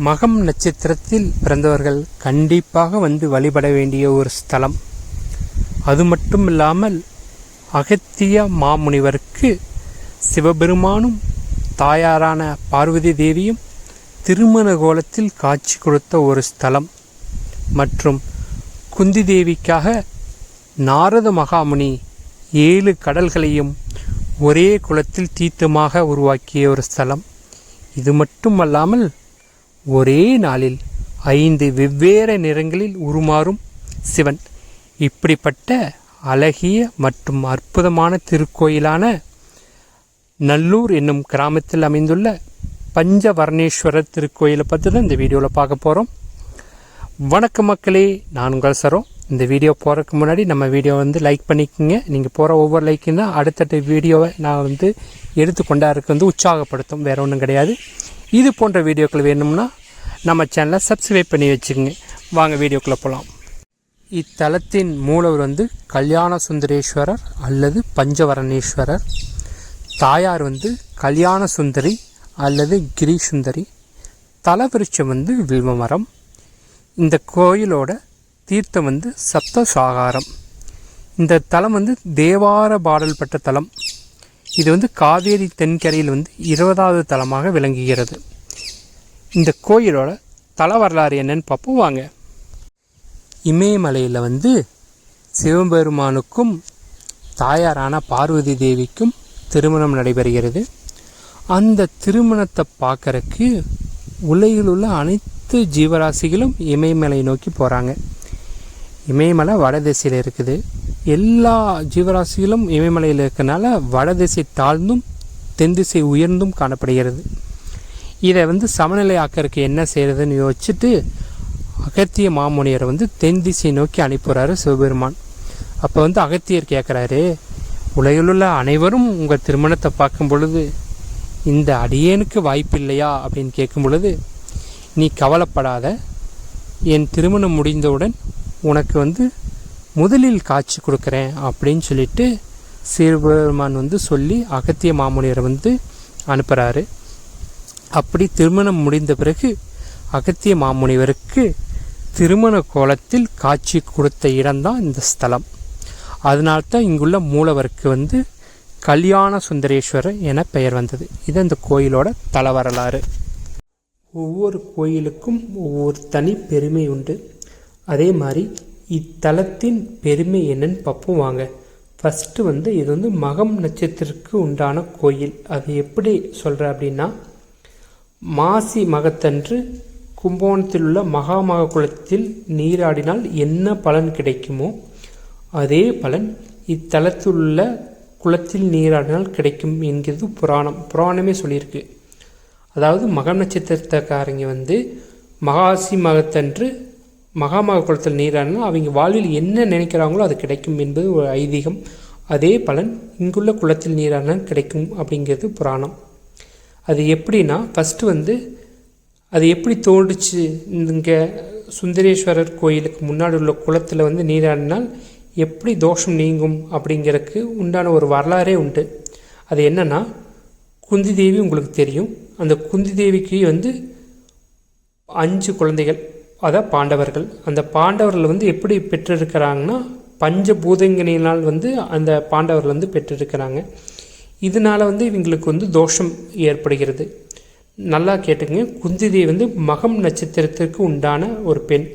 மகம் நட்சத்திரத்தில் பிறந்தவர்கள் கண்டிப்பாக வந்து வழிபட வேண்டிய ஒரு ஸ்தலம். அது மட்டும் இல்லாமல் அகத்திய மாமுனிவருக்கு சிவபெருமானும் தாயாரான பார்வதி தேவியும் திருமண கோலத்தில் காட்சி கொடுத்த ஒரு ஸ்தலம். மற்றும் குந்தி தேவிக்காக நாரத மகாமுனி ஏழு கடல்களையும் ஒரே குளத்தில் தீர்த்தமாக உருவாக்கிய ஒரு ஸ்தலம். இது மட்டுமல்லாமல் ஒரே நாளில் ஐந்து வெவ்வேறு நிறங்களில் உருமாறும் சிவன். இப்படிப்பட்ட அழகிய மற்றும் அற்புதமான திருக்கோயிலான நல்லூர் என்னும் கிராமத்தில் அமைந்துள்ள பஞ்சவர்ணேஸ்வரர் திருக்கோயிலை பற்றி தான் இந்த வீடியோவில் பார்க்க போகிறோம் வணக்கம் மக்களே நான் உங்கள் சரோ. இந்த வீடியோ போகிறதுக்கு முன்னாடி நம்ம வீடியோ வந்து லைக் பண்ணிக்கோங்க. நீங்கள் போகிற ஒவ்வொரு லைக்கும் தான் அடுத்தடுத்த வீடியோவை நான் வந்து எடுத்துக்கொண்டா இருக்க வந்து உற்சாகப்படுத்தும். வேறு ஒன்றும் கிடையாது. இது போன்ற வீடியோக்கள் வேணும்னா நம்ம சேனலை சப்ஸ்கிரைப் பண்ணி வச்சுக்கோங்க. வாங்க வீடியோக்குள்ளே போகலாம் இத்தலத்தின் மூலவர் வந்து கல்யாண சுந்தரேஸ்வரர் அல்லது பஞ்சவரணேஸ்வரர். தாயார் வந்து கல்யாண சுந்தரி அல்லது கிரி சுந்தரி. தலவிருட்சம் வந்து வில்வ மரம் இந்த கோயிலோட தீர்த்தம் வந்து சப்த சாகாரம். இந்த தலம் வந்து தேவார பாடல் பெற்ற தலம். இது வந்து காவேரி தென்கரையில் வந்து இருபதாவது தலமாக விளங்குகிறது. இந்த கோயிலோட தல வரலாறு என்னன்னு பார்ப்போம் வாங்க. இமயமலையில் வந்து சிவபெருமானுக்கும் தாயாரான பார்வதி தேவிக்கும் திருமணம் நடைபெறுகிறது. அந்த திருமணத்தை பார்க்கறக்கு உலகில் உள்ள அனைத்து ஜீவராசிகளும் இமயமலை நோக்கி போகிறாங்க இமயமலை வடதிசையில் இருக்குது. எல்லா ஜீவராசிகளும் இமயமலையில் இருக்கனால வடதிசை தாழ்ந்தும் தென் திசை உயர்ந்தும் காணப்படுகிறது. இதை வந்து சமநிலை ஆக்கறதுக்கு என்ன செய்கிறதுன்னு யோசிச்சுட்டு அகத்திய மாமுனியரை வந்து தென் திசை நோக்கி அனுப்புகிறாரு சிவபெருமான். அப்போ வந்து அகத்தியர் கேட்குறாரு உலகிலுள்ள அனைவரும் உங்கள் திருமணத்தை பார்க்கும் பொழுது இந்த அடியேனுக்கு வாய்ப்பு இல்லையா அப்படின்னு கேட்கும் பொழுது நீ கவலைப்படாத என் திருமணம் முடிந்தவுடன் உனக்கு வந்து முதலில் காட்சி கொடுக்குறேன் அப்படின்னு சொல்லிட்டு சிவபெருமான் வந்து சொல்லி அகத்திய மாமுனியரை வந்து அனுப்புகிறாரு அப்படி திருமணம் முடிந்த பிறகு அகத்திய மாமுனிவருக்கு திருமண கோலத்தில் காட்சி கொடுத்த இடம்தான் இந்த ஸ்தலம். அதனால்தான் இங்குள்ள மூலவருக்கு வந்து கல்யாண சுந்தரேஸ்வரர் என பெயர் வந்தது. இது அந்த கோயிலோட தல வரலாறு ஒவ்வொரு கோயிலுக்கும் ஒவ்வொரு தனி பெருமை உண்டு. அதே மாதிரி இத்தலத்தின் பெருமை என்னன்னு பார்ப்போம் வாங்க. ஃபஸ்ட்டு வந்து இது வந்து மகம் நட்சத்திரத்துக்கு உண்டான கோயில். அது எப்படி சொல்கிற அப்படின்னா மாசி மகத்தன்று கும்பகோணத்தில் உள்ள மகாமக குளத்தில் நீராடினால் என்ன பலன் கிடைக்குமோ அதே பலன் இத்தலத்தில் உள்ள குளத்தில் நீராடினால் கிடைக்கும் என்கிறது புராணம். புராணமே சொல்லியிருக்கு. அதாவது மகம் நட்சத்திரத்தக்காரங்க வந்து மகாசி மகத்தன்று மகாமக குளத்தில் நீராடினால் அவங்க வாழ்வில் என்ன நினைக்கிறாங்களோ அது கிடைக்கும் என்பது ஒரு ஐதீகம். அதே பலன் இங்குள்ள குளத்தில் நீராடினால் கிடைக்கும் அப்படிங்கிறது புராணம். அது எப்படின்னா ஃபஸ்ட்டு வந்து அது எப்படி தோன்றுச்சு? இங்கே சுந்தரேஸ்வரர் கோயிலுக்கு முன்னாடி உள்ள குளத்தில் வந்து நீராடினால் எப்படி தோஷம் நீங்கும் அப்படிங்கிறதுக்கு உண்டான ஒரு வரலாறே உண்டு. அது என்னென்னா குந்தி தேவி உங்களுக்கு தெரியும். அந்த குந்தி தேவிக்கு வந்து அஞ்சு குழந்தைகள். அதான் பாண்டவர்கள் அந்த பாண்டவர்கள் வந்து எப்படி பெற்றிருக்கிறாங்கன்னா பஞ்சபூதங்களினால் வந்து அந்த பாண்டவர்கள் வந்து பெற்றிருக்கிறாங்க. இதனால் வந்து இவங்களுக்கு வந்து தோஷம் ஏற்படுகிறது. நல்லா கேட்டுங்க குந்திதை வந்து மகம் நட்சத்திரத்திற்கு உண்டான ஒரு பெண்.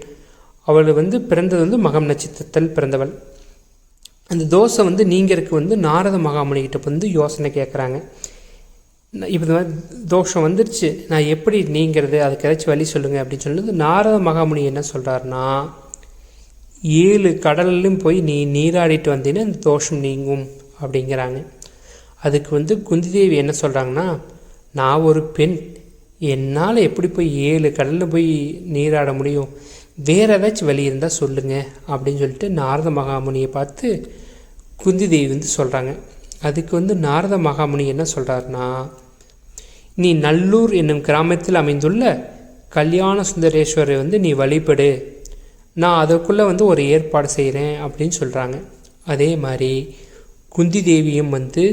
அவள் வந்து பிறந்தது வந்து மகம் நட்சத்திரத்தில் பிறந்தவள். அந்த தோசை வந்து நீங்கிறதுக்கு வந்து நாரத மகாமணிகிட்ட வந்து யோசனை கேட்குறாங்க இப்போ தோஷம் வந்துருச்சு. நான் எப்படி நீங்கிறது? அதுக்கு ஏதாச்சும் வழி சொல்லுங்கள் அப்படின்னு சொல்லுறது நாரத மகாமுனி என்ன சொல்கிறாருன்னா ஏழு கடல்லையும் போய் நீ நீராடிட்டு வந்தீங்கன்னா இந்த தோஷம் நீங்கும் அப்படிங்கிறாங்க. அதுக்கு வந்து குந்திதேவி என்ன சொல்கிறாங்கன்னா நான் ஒரு பெண். என்னால் எப்படி போய் ஏழு கடலில் போய் நீராட முடியும்? வேறு ஏதாச்சும் வழி இருந்தால் சொல்லுங்கள் அப்படின்னு சொல்லிட்டு நாரத மகாமுனியை பார்த்து குந்தி தேவி வந்து சொல்கிறாங்க அதுக்கு வந்து நாரத மகாமுனி என்ன சொல்கிறாருன்னா நீ நல்லூர் என்னும் கிராமத்தில் அமைந்துள்ள கல்யாண சுந்தரேஸ்வரை வந்து நீ வழிபடு. நான் அதற்குள்ளே வந்து ஒரு ஏற்பாடு செய்கிறேன் அப்படின்னு சொல்கிறாங்க அதே மாதிரி குந்தி தேவியும் வந்து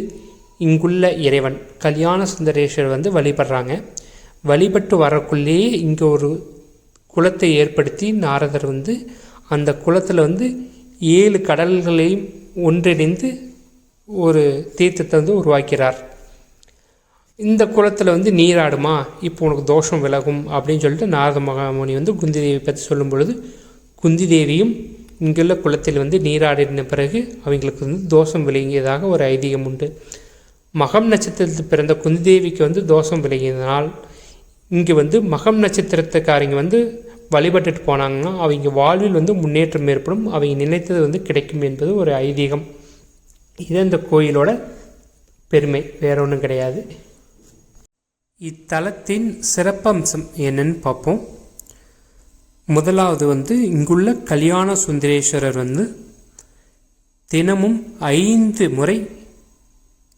இங்குள்ள இறைவன் கல்யாண சுந்தரேஸ்வரர் வந்து வழிபடுறாங்க. வழிபட்டு வரக்குள்ளேயே இங்கே ஒரு குளத்தை ஏற்படுத்தி நாரதர் வந்து அந்த குளத்தில் வந்து ஏழு கடல்களையும் ஒன்றிணைந்து ஒரு தீர்த்தத்தை வந்து உருவாக்கிறார். இந்த குளத்தில் வந்து நீராடுமா? இப்போ உனக்கு தோஷம் விலகும் அப்படின்னு சொல்லிட்டு நாரத மகாமுனி வந்து குந்தி தேவி பற்றி சொல்லும் பொழுது குந்தி தேவியும் இங்குள்ள குளத்தில் வந்து நீராடின பிறகு அவங்களுக்கு வந்து தோஷம் விளங்கியதாக ஒரு ஐதீகம் உண்டு. மகம் நட்சத்திரத்தில் பிறந்த குந்தி தேவிக்கு வந்து தோஷம் விலகியதனால் இங்கே வந்து மகம் நட்சத்திரத்துக்காரங்க வந்து வழிபட்டுட்டு போனாங்கன்னா அவங்க வாழ்வில் வந்து முன்னேற்றம் ஏற்படும் அவங்க நினைத்தது வந்து கிடைக்கும் என்பது ஒரு ஐதீகம். இது இந்த கோயிலோட பெருமை வேற ஒன்றும் கிடையாது. இத்தலத்தின் சிறப்பம்சம் என்னன்னு பார்ப்போம். முதலாவது வந்து இங்குள்ள கல்யாண சுந்தரேஸ்வரர் வந்து தினமும் ஐந்து முறை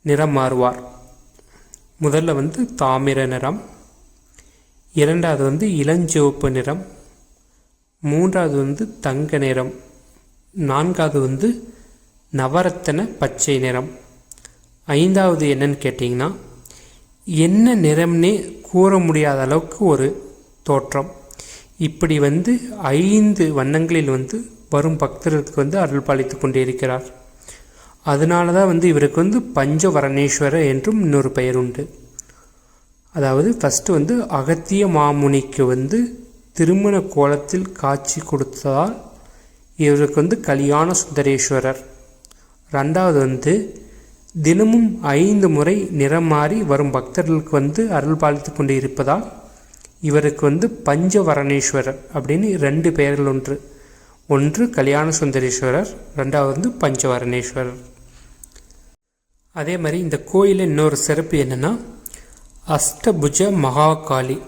நிறம் மாறுவார். முதல்ல வந்து தாமிர நிறம் இரண்டாவது வந்து இளஞ்சிவப்பு நிறம் மூன்றாவது வந்து தங்க நிறம் நான்காவது வந்து நவரத்தன பச்சை நிறம். ஐந்தாவது என்னன்னு கேட்டிங்கன்னா என்ன நிறம்னே கூற முடியாத அளவுக்கு ஒரு தோற்றம். இப்படி வந்து ஐந்து வண்ணங்களில் வந்து வரும் பக்தர்களுக்கு வந்து அருள் பாலித்து கொண்டே இருக்கிறார். அதனால தான் வந்து இவருக்கு வந்து பஞ்சவரணேஸ்வரர் என்றும் இன்னொரு பெயர் உண்டு. அதாவது ஃபஸ்ட்டு வந்து அகத்திய மாமுனிக்கு வந்து திருமண கோலத்தில் காட்சி கொடுத்ததால் இவருக்கு வந்து கல்யாண சுந்தரேஸ்வரர். ரெண்டாவது வந்து தினமும் ஐந்து முறை நிறம் மாறி வரும் பக்தர்களுக்கு வந்து அருள் பாலித்து கொண்டு இருப்பதால் இவருக்கு வந்து பஞ்சவரணேஸ்வரர் அப்படின்னு ரெண்டு பெயர்கள் ஒன்று ஒன்று கல்யாண சுந்தரேஸ்வரர் ரெண்டாவது வந்து பஞ்சவரணேஸ்வரர். அதே மாதிரி இந்த கோயிலில் இன்னொரு சிறப்பு என்னென்னா அஷ்டபுஜ மகாகாளி.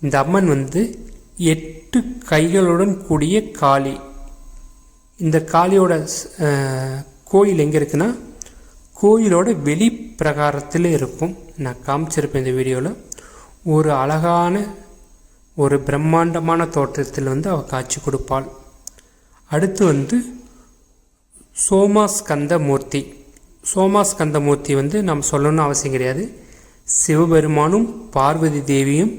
இந்த அம்மன் வந்து எட்டு கைகளுடன் கூடிய காளி. இந்த காளியோட கோயில் எங்கே இருக்குன்னா கோயிலோட வெளி பிரகாரத்தில் இருக்கும். நான் காமிச்சிருப்பேன் இந்த வீடியோவில் ஒரு அழகான ஒரு பிரம்மாண்டமான தோற்றத்தில் வந்து அவள் காட்சி கொடுப்பாள். அடுத்து வந்து சோமாஸ்கந்த மூர்த்தி சோமாஸ்கந்த மூர்த்தி வந்து நம்ம சொல்லணும்னு அவசியம் கிடையாது. சிவபெருமானும் பார்வதி தேவியும்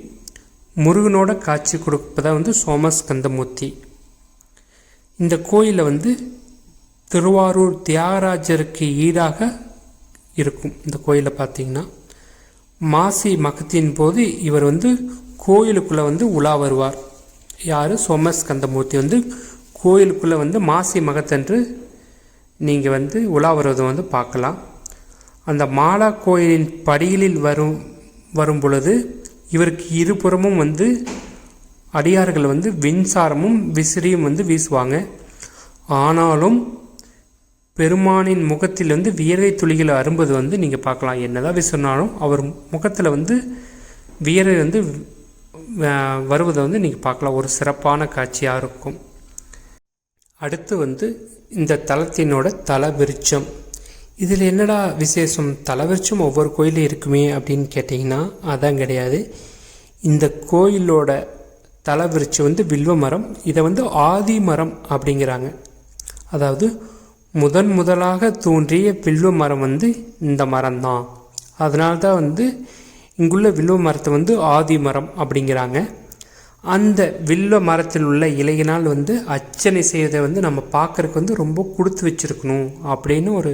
முருகனோட காட்சி கொடுப்பதா வந்து சோமஸ்கந்த மூர்த்தி இந்த கோயிலில் வந்து திருவாரூர் தியாகராஜருக்கு ஈடாக இருக்கும் இந்த கோயிலை பார்த்தீங்கன்னா மாசி மகத்தின் போது இவர் வந்து கோயிலுக்குள்ளே வந்து உலா வருவார். யார்? சோமஸ்கந்தமூர்த்தி வந்து கோயிலுக்குள்ளே வந்து மாசி மகத்தன்று நீங்கள் வந்து உலா வருவதை வந்து பார்க்கலாம். அந்த மாலா கோயிலின் படிகளில் வரும் வரும் பொழுது இவருக்கு இருபுறமும் வந்து அடியார்கள் வந்து மின்சாரமும் விசிறியும் வந்து வீசுவாங்க. ஆனாலும் பெருமானின் முகத்தில் வந்து வியர்வை துளிகளை அரும்பது வந்து நீங்கள் பார்க்கலாம். என்னதான் விசிறினாலும் அவர் முகத்தில் வந்து வியர்வை வந்து வருவதை வந்து நீங்கள் பார்க்கலாம். ஒரு சிறப்பான காட்சியாக இருக்கும். அடுத்து வந்து இந்த தலத்தினோட தலவிருச்சம் இதில் என்னடா விசேஷம்? தலவிருச்சம் ஒவ்வொரு கோயிலும் இருக்குமே அப்படின்னு கேட்டிங்கன்னா அதான் கிடையாது. இந்த கோயிலோட தலைவிரிச்சு வந்து வில்வ மரம் இதை வந்து ஆதி மரம் அப்படிங்கிறாங்க. அதாவது முதன் முதலாக தோன்றிய வில்வ மரம் வந்து இந்த மரம்தான். அதனால தான் வந்து இங்குள்ள வில்வ மரத்தை வந்து ஆதி மரம் அப்படிங்கிறாங்க. அந்த வில்வ மரத்தில் உள்ள இலையினால் வந்து அர்ச்சனை செய்வதை வந்து நம்ம பார்க்குறக்கு வந்து ரொம்ப கொடுத்து வச்சுருக்கணும் அப்படின்னு ஒரு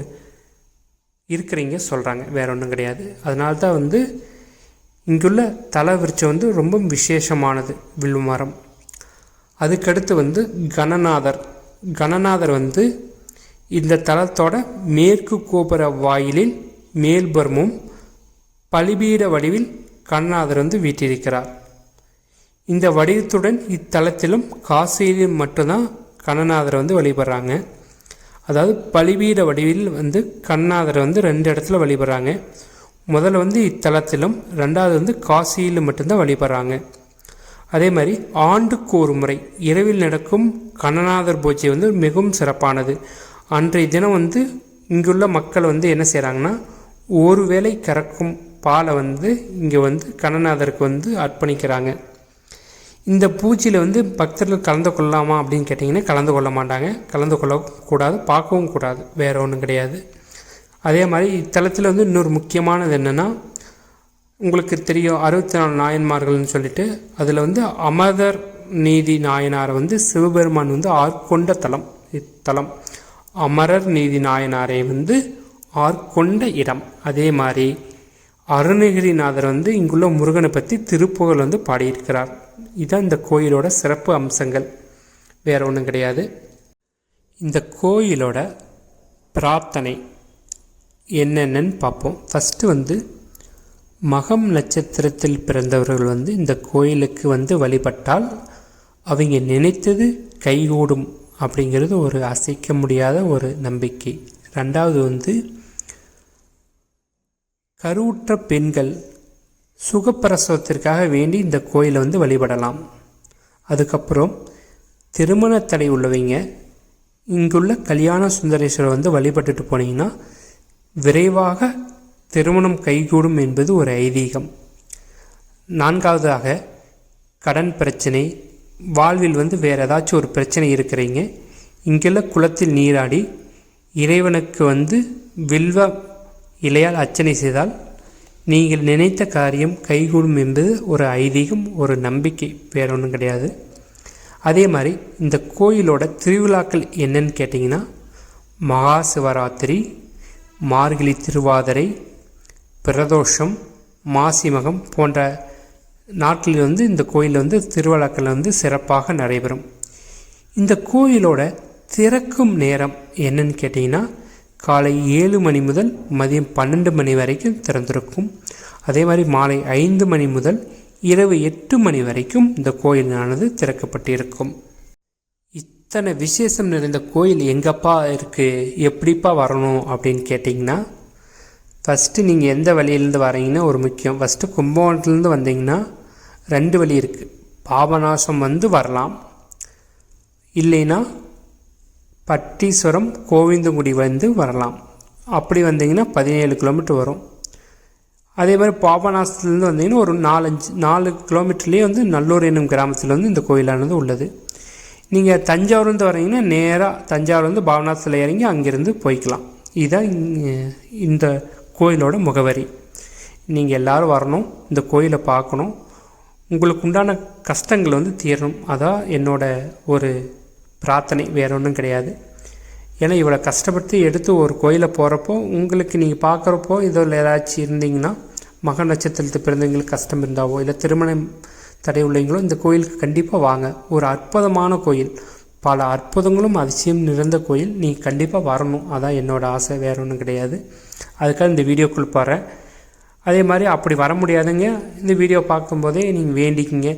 இருக்கிறீங்க சொல்கிறாங்க வேற ஒன்றும் கிடையாது. அதனால தான் வந்து இங்குள்ள தலை விருட்சம் வந்து ரொம்ப விசேஷமானது வில்வ மரம். அதுக்கடுத்து வந்து கணநாதர். கணநாதர் வந்து இந்த தளத்தோட மேற்கு கோபுர வாயிலில் மேல்புறமும் பலிபீட வடிவில் கண்ணாதர் வந்து வீட்டிருக்கிறார் இந்த வடிவத்துடன் இத்தலத்திலும் காசியிலும் மட்டும்தான் கணநாதர் வந்து வழிபடுறாங்க. அதாவது பலிபீட வடிவில் வந்து கண்ணாதரை வந்து ரெண்டு இடத்துல வழிபடுறாங்க. முதல்ல வந்து இத்தலத்திலும் ரெண்டாவது வந்து காசியிலும் மட்டும்தான் வழிபடுறாங்க. அதே மாதிரி ஆண்டுக்கு ஒரு முறை இரவில் நடக்கும் கணநாதர் பூஜை வந்து மிகவும் சிறப்பானது. அன்றைய தினம் வந்து இங்குள்ள மக்கள் வந்து என்ன செய்கிறாங்கன்னா ஒரு வேளை கறக்கும் பாலை வந்து இங்கே வந்து கணநாதருக்கு வந்து அர்ப்பணிக்கிறாங்க. இந்த பூஜையில் வந்து பக்தர்கள் கலந்து கொள்ளலாமா அப்படின்னு கேட்டிங்கன்னா கலந்து கொள்ள மாட்டாங்க. கலந்து கொள்ளக்கூடாது பார்க்கவும் கூடாது. வேறு ஒன்றும் கிடையாது. அதே மாதிரி இத்தலத்தில் வந்து இன்னொரு முக்கியமானது என்னென்னா உங்களுக்கு தெரியும் அறுபத்தி நாலு நாயன்மார்கள்னு சொல்லிட்டு அதில் வந்து அமதர் நீதி நாயனாரை வந்து சிவபெருமான் வந்து ஆட்கொண்ட தலம் இத்தலம். அமரர் நீதி நாயனாரை வந்து ஆட்கொண்ட இடம். அதே மாதிரி அருணகிரிநாதர் வந்து இங்குள்ள முருகனை பற்றி திருப்புகழ் வந்து பாடியிருக்கிறார். இதுதான் இந்த கோயிலோட சிறப்பு அம்சங்கள். வேற ஒன்றும் கிடையாது. இந்த கோயிலோட பிரார்த்தனை என்னென்னு பார்ப்போம். ஃபஸ்ட்டு வந்து மகம் நட்சத்திரத்தில் பிறந்தவர்கள் வந்து இந்த கோயிலுக்கு வந்து வழிபட்டால் அவங்க நினைத்தது கைகூடும் அப்படிங்கிறது ஒரு அசைக்க முடியாத ஒரு நம்பிக்கை. ரெண்டாவது வந்து கருவுற்ற பெண்கள் சுகப்பிரசவத்திற்காக வேண்டி இந்த கோயிலை வந்து வழிபடலாம். அதுக்கப்புறம் திருமண தடை உள்ளவங்க இங்குள்ள கல்யாண சுந்தரேஸ்வரர் வந்து வழிபட்டுட்டு போனீங்கன்னா விரைவாக திருமணம் கைகூடும் என்பது ஒரு ஐதீகம். நான்காவதாக கடன் பிரச்சனை. வாழ்வில் வந்து வேறு ஏதாச்சும் ஒரு பிரச்சனை இருக்கிறீங்க. இங்கெல்லாம் குளத்தில் நீராடி இறைவனுக்கு வந்து வில்வ இலையால் அர்ச்சனை செய்தால் நீங்கள் நினைத்த காரியம் கைகூடும் என்பது ஒரு ஐதீகம் ஒரு நம்பிக்கை. வேற ஒன்றும் கிடையாது. அதே மாதிரி இந்த கோயிலோட திருவிழாக்கள் என்னன்னு கேட்டிங்கன்னா மகா சிவராத்திரி மார்கழி திருவாதிரை பிரதோஷம் மாசிமகம் போன்ற நாட்களில் வந்து இந்த கோயிலில் வந்து திருவிழாக்கள் வந்து சிறப்பாக நடைபெறும். இந்த கோயிலோட திறக்கும் நேரம் என்னன்னு கேட்டிங்கன்னா காலை ஏழு மணி முதல் மதியம் பன்னெண்டு மணி வரைக்கும் திறந்திருக்கும். அதே மாதிரி மாலை ஐந்து மணி முதல் இரவு எட்டு மணி வரைக்கும் இந்த கோயிலானது திறக்கப்பட்டிருக்கும். இத்தனை விசேஷம் நிறைந்த கோயில் எங்கப்பா இருக்குது எப்படிப்பா வரணும் அப்படின்னு கேட்டிங்கன்னா ஃபஸ்ட்டு நீங்கள் எந்த வழியிலேருந்து வரீங்கன்னா ஒரு முக்கியம். ஃபஸ்ட்டு கும்பகோணத்துலேருந்து வந்தீங்கன்னா ரெண்டு வழி இருக்குது பாபநாசம் வந்து வரலாம். இல்லைன்னா பட்டீஸ்வரம் கோவிந்தங்குடி வந்து வரலாம். அப்படி வந்தீங்கன்னா பதினேழு கிலோமீட்டர் வரும். அதே மாதிரி பாபநாசத்துலேருந்து வந்தீங்கன்னா ஒரு நாலஞ்சு நாலு கிலோமீட்டர்லேயே வந்து நல்லூர் என்னும் கிராமத்தில் வந்து இந்த கோயிலானது உள்ளது. நீங்கள் தஞ்சாவூர்லேருந்து வரீங்கன்னா நேராக தஞ்சாவூர்லேருந்து பாபநாசத்தில் இறங்கி அங்கேருந்து போய்க்கலாம். இதுதான் இந்த கோயிலோட முகவரி. நீங்கள் எல்லோரும் வரணும் இந்த கோயிலை பார்க்கணும். உங்களுக்கு உண்டான கஷ்டங்கள் வந்து தீரணும். அதான் என்னோட ஒரு பிரார்த்தனை வேற ஒன்றும் கிடையாது. ஏன்னா இவ்வளோ கஷ்டப்பட்டு எடுத்து ஒரு கோயிலை போகிறப்போ உங்களுக்கு நீங்கள் பார்க்குறப்போ இதில் ஏதாச்சும் இருந்தீங்கன்னா மக நட்சத்திரத்து பிறந்தவங்களுக்கு கஷ்டம் இருந்தாவோ இல்லை திருமணம் தடை உள்ளவங்களும் இந்த கோயிலுக்கு கண்டிப்பாக வாங்க. ஒரு அற்புதமான கோயில். பல அற்புதங்களும் அதிசயம் நிறைந்த கோயில். நீங்கள் கண்டிப்பாக வரணும். அதான் என்னோடய ஆசை. வேறு ஒன்றும் கிடையாது. அதுக்காக இந்த வீடியோக்குள் போகிறேன் அதே மாதிரி அப்படி வர முடியாதுங்க. இந்த வீடியோ பார்க்கும்போதே நீங்கள் வேண்டிக்கிங்க.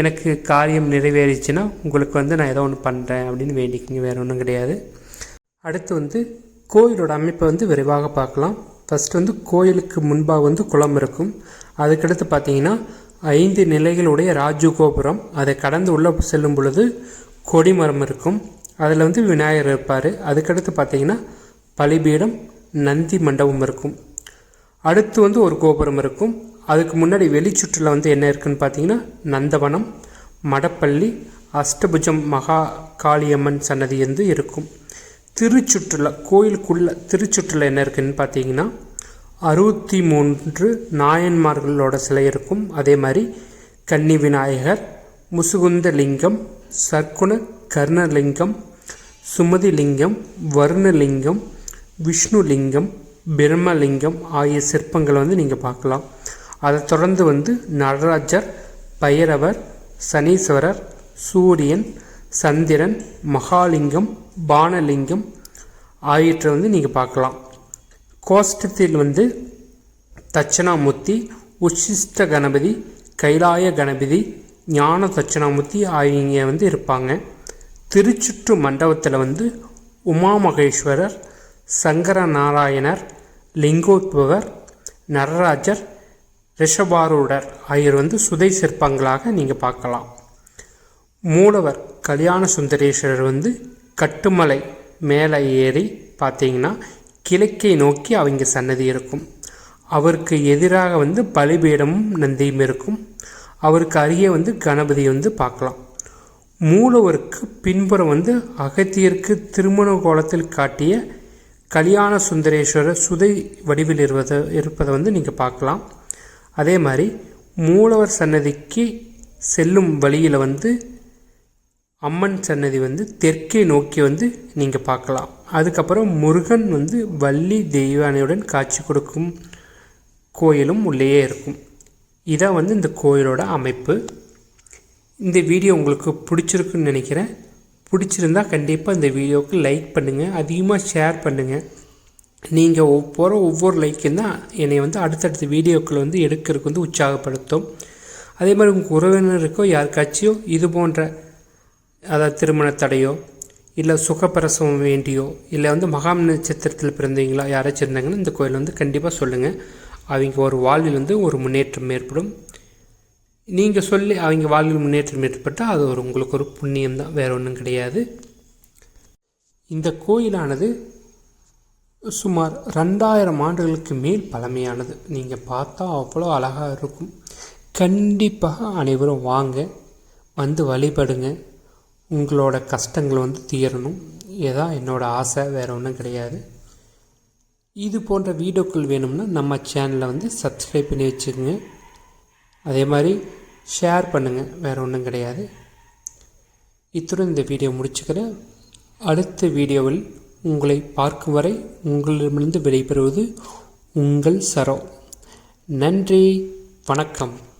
எனக்கு காரியம் நிறைவேறிச்சுன்னா உங்களுக்கு வந்து நான் ஏதோ ஒன்று பண்ணுறேன் அப்படின்னு வேண்டிக்கிங்க. வேறு ஒன்றும் கிடையாது. அடுத்து வந்து கோயிலோட அமைப்பை வந்து விரைவாக பார்க்கலாம். ஃபஸ்ட்டு வந்து கோயிலுக்கு முன்பாக வந்து குளம் இருக்கும். அதுக்கடுத்து பார்த்தீங்கன்னா ஐந்து நிலைகளுடைய ராஜு கோபுரம் அதை கடந்து உள்ளே செல்லும் பொழுது கொடிமரம் இருக்கும். அதில் வந்து விநாயகர் இருப்பார். அதுக்கடுத்து பார்த்தீங்கன்னா பலிபீடம் நந்தி மண்டபம் இருக்கும். அடுத்து வந்து ஒரு கோபுரம் இருக்கும். அதுக்கு முன்னாடி வெளிச்சுற்றில் வந்து என்ன இருக்குதுன்னு பார்த்தீங்கன்னா நந்தவனம் மடப்பள்ளி அஷ்டபுஜம் மகா காளியம்மன் சன்னதி வந்து இருக்கும். திருச்சுற்றுல கோயிலுக்குள்ளே திருச்சுற்றுலா என்ன இருக்குதுன்னு பார்த்தீங்கன்னா அறுபத்தி மூன்று நாயன்மார்களோட சிலை இருக்கும். அதே மாதிரி கன்னி விநாயகர் முசுகுந்த லிங்கம் சர்க்குண கர்ணலிங்கம் சுமதி லிங்கம் வர்ணலிங்கம் விஷ்ணு லிங்கம் பிரம்மலிங்கம் ஆகிய சிற்பங்களை வந்து நீங்கள் பார்க்கலாம். அதை தொடர்ந்து வந்து நடராஜர் பைரவர் சனீஸ்வரர் சூரியன் சந்திரன் மகாலிங்கம் பானலிங்கம் ஆகியவற்றை வந்து நீங்கள் பார்க்கலாம். கோஷ்டத்தில் வந்து தட்சணாமூர்த்தி உச்சிஷ்ட கணபதி கைலாய கணபதி ஞான தட்சணாமூர்த்தி ஆகியவங்க வந்து இருப்பாங்க. திருச்சுற்று மண்டபத்தில் வந்து உமா மகேஸ்வரர் சங்கர நாராயணர் லிங்கோத்பவர் நடராஜர் ரிஷபாரூடர் ஆகியோர் வந்து சுதை சிற்பங்களாக நீங்கள் பார்க்கலாம். மூலவர் கல்யாண சுந்தரேஸ்வரர் வந்து கட்டுமலை மேலே ஏறி பார்த்தீங்கன்னா கிழக்கை நோக்கி அவங்க சன்னதி இருக்கும். அவருக்கு எதிராக வந்து பலிபீடமும் நந்தியும் இருக்கும். அவருக்கு அருகே வந்து கணபதி வந்து பார்க்கலாம். மூலவருக்கு பின்புறம் வந்து அகத்தியருக்கு திருமண கோலத்தில் காட்டிய கல்யாண சுந்தரேஸ்வரர் சுதை வடிவில் இருப்பதை இருப்பதை வந்து நீங்கள் பார்க்கலாம். அதே மாதிரி மூலவர் சன்னதிக்கு செல்லும் வழியில் வந்து அம்மன் சன்னதி வந்து தெற்கே நோக்கி வந்து நீங்கள் பார்க்கலாம். அதுக்கப்புறம் முருகன் வந்து வள்ளி தெய்வானையுடன் காட்சி கொடுக்கும் கோயிலும் உள்ளேயே இருக்கும். இதான் வந்து இந்த கோயிலோட அமைப்பு. இந்த வீடியோ உங்களுக்கு பிடிச்சிருக்குன்னு நினைக்கிறேன். பிடிச்சிருந்தா கண்டிப்பாக இந்த வீடியோவுக்கு லைக் பண்ணுங்கள் அதிகமாக ஷேர் பண்ணுங்கள் நீங்கள் போகிற ஒவ்வொரு லைக்கும் தான் என்னை வந்து அடுத்தடுத்த வீடியோக்கள் வந்து எடுக்கிறதுக்கு வந்து உற்சாகப்படுத்தும். அதே மாதிரி உங்கள் உறவினருக்கோ யாருக்காச்சும் இது போன்ற அதாவது திருமண தடையோ இல்லை சுகப்பிரசவம் வேண்டியோ இல்லை வந்து மகாம் நட்சத்திரத்தில் பிறந்தவங்களா யாராச்சும் இருந்தாங்கன்னா இந்த கோயில் வந்து கண்டிப்பாக சொல்லுங்கள் அவங்க ஒரு வாழ்வில் வந்து ஒரு முன்னேற்றம் ஏற்படும். நீங்கள் சொல்லி அவங்க வாழ்வில் முன்னேற்றம் ஏற்பட்டால் அது ஒரு உங்களுக்கு ஒரு புண்ணியம் தான் வேறு ஒன்றும் கிடையாது. இந்த கோயிலானது சுமார் ரெண்டாயிரம் ஆண்டுகளுக்கு மேல் பழமையானது. நீங்கள் பார்த்தா அவ்வளோ அழகாக இருக்கும். கண்டிப்பாக அனைவரும் வாங்க வந்து வழிபடுங்க. உங்களோட கஷ்டங்கள் வந்து தீரணும். இதுதான் என்னோடய ஆசை வேறு ஒன்றும் கிடையாது. இது போன்ற வீடியோக்கள் வேணும்னா நம்ம சேனலை வந்து சப்ஸ்கிரைப் பண்ணி வச்சுக்கோங்க. அதே மாதிரி ஷேர் பண்ணுங்கள் வேறு ஒன்றும் கிடையாது. இத்துடன் இந்த வீடியோ முடிச்சுக்கிறேன். அடுத்த வீடியோவில் உங்களை பார்க்கும் வரை உங்களிடமிருந்து விடைபெறுவது உங்கள் சரோ. நன்றி வணக்கம்.